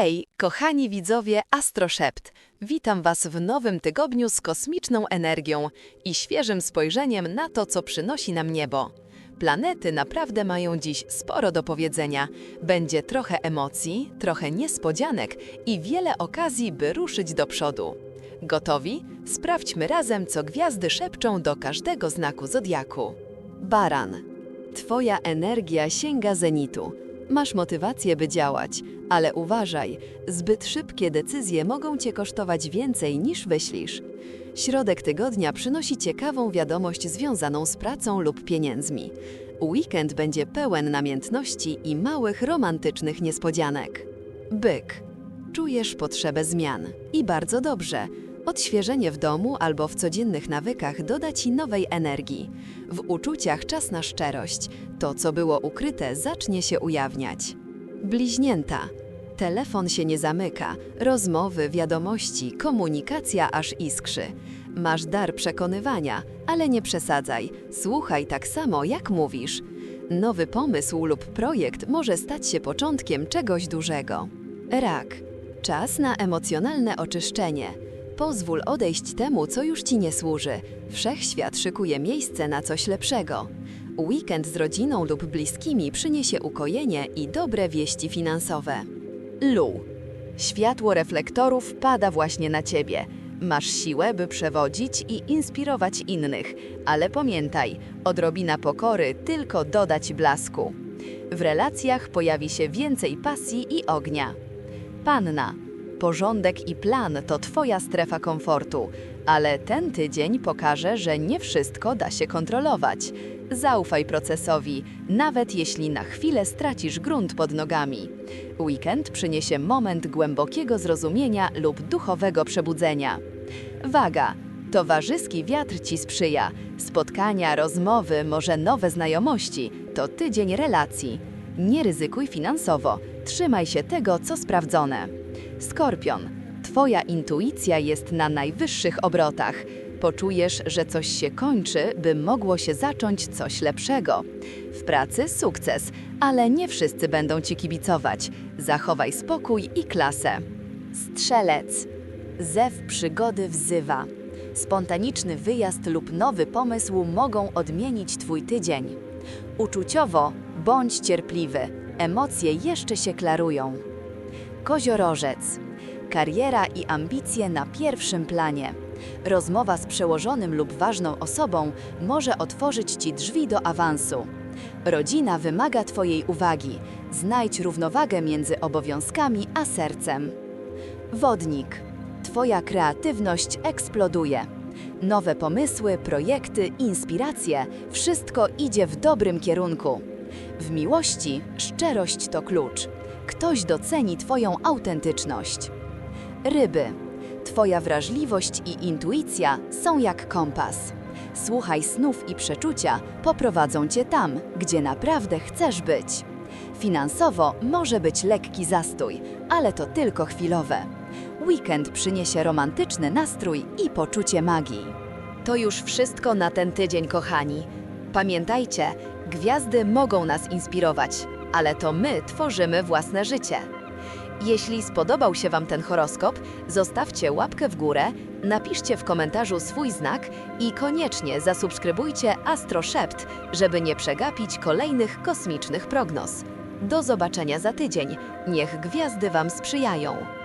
Hej, kochani widzowie Astroszept! Witam Was w nowym tygodniu z kosmiczną energią i świeżym spojrzeniem na to, co przynosi nam niebo. Planety naprawdę mają dziś sporo do powiedzenia. Będzie trochę emocji, trochę niespodzianek i wiele okazji, by ruszyć do przodu. Gotowi? Sprawdźmy razem, co gwiazdy szepczą do każdego znaku zodiaku. Baran. Twoja energia sięga zenitu. Masz motywację, by działać, ale uważaj, zbyt szybkie decyzje mogą cię kosztować więcej niż myślisz. Środek tygodnia przynosi ciekawą wiadomość związaną z pracą lub pieniędzmi. Weekend będzie pełen namiętności i małych romantycznych niespodzianek. Byk. Czujesz potrzebę zmian. I bardzo dobrze. Odświeżenie w domu albo w codziennych nawykach doda ci nowej energii. W uczuciach czas na szczerość. To, co było ukryte, zacznie się ujawniać. Bliźnięta. Telefon się nie zamyka. Rozmowy, wiadomości, komunikacja aż iskrzy. Masz dar przekonywania, ale nie przesadzaj. Słuchaj tak samo, jak mówisz. Nowy pomysł lub projekt może stać się początkiem czegoś dużego. Rak. Czas na emocjonalne oczyszczenie. Pozwól odejść temu, co już ci nie służy. Wszechświat szykuje miejsce na coś lepszego. Weekend z rodziną lub bliskimi przyniesie ukojenie i dobre wieści finansowe. Lu. Światło reflektorów pada właśnie na ciebie. Masz siłę, by przewodzić i inspirować innych, ale pamiętaj, odrobina pokory tylko dodać blasku. W relacjach pojawi się więcej pasji i ognia. Panna. Porządek i plan to Twoja strefa komfortu, ale ten tydzień pokaże, że nie wszystko da się kontrolować. Zaufaj procesowi, nawet jeśli na chwilę stracisz grunt pod nogami. Weekend przyniesie moment głębokiego zrozumienia lub duchowego przebudzenia. Waga. Towarzyski wiatr Ci sprzyja. Spotkania, rozmowy, może nowe znajomości to tydzień relacji. Nie ryzykuj finansowo, trzymaj się tego, co sprawdzone. Skorpion. Twoja intuicja jest na najwyższych obrotach. Poczujesz, że coś się kończy, by mogło się zacząć coś lepszego. W pracy sukces, ale nie wszyscy będą ci kibicować. Zachowaj spokój i klasę. Strzelec. Zew przygody wzywa. Spontaniczny wyjazd lub nowy pomysł mogą odmienić Twój tydzień. Uczuciowo bądź cierpliwy. Emocje jeszcze się klarują. Koziorożec. Kariera i ambicje na pierwszym planie. Rozmowa z przełożonym lub ważną osobą może otworzyć Ci drzwi do awansu. Rodzina wymaga Twojej uwagi. Znajdź równowagę między obowiązkami a sercem. Wodnik. Twoja kreatywność eksploduje. Nowe pomysły, projekty, inspiracje wszystko idzie w dobrym kierunku. W miłości szczerość to klucz. Ktoś doceni Twoją autentyczność. Ryby. Twoja wrażliwość i intuicja są jak kompas. Słuchaj snów i przeczucia, poprowadzą Cię tam, gdzie naprawdę chcesz być. Finansowo może być lekki zastój, ale to tylko chwilowe. Weekend przyniesie romantyczny nastrój i poczucie magii. To już wszystko na ten tydzień, kochani. Pamiętajcie, gwiazdy mogą nas inspirować, ale to my tworzymy własne życie. Jeśli spodobał się Wam ten horoskop, zostawcie łapkę w górę, napiszcie w komentarzu swój znak i koniecznie zasubskrybujcie Astro Szept, żeby nie przegapić kolejnych kosmicznych prognoz. Do zobaczenia za tydzień. Niech gwiazdy Wam sprzyjają.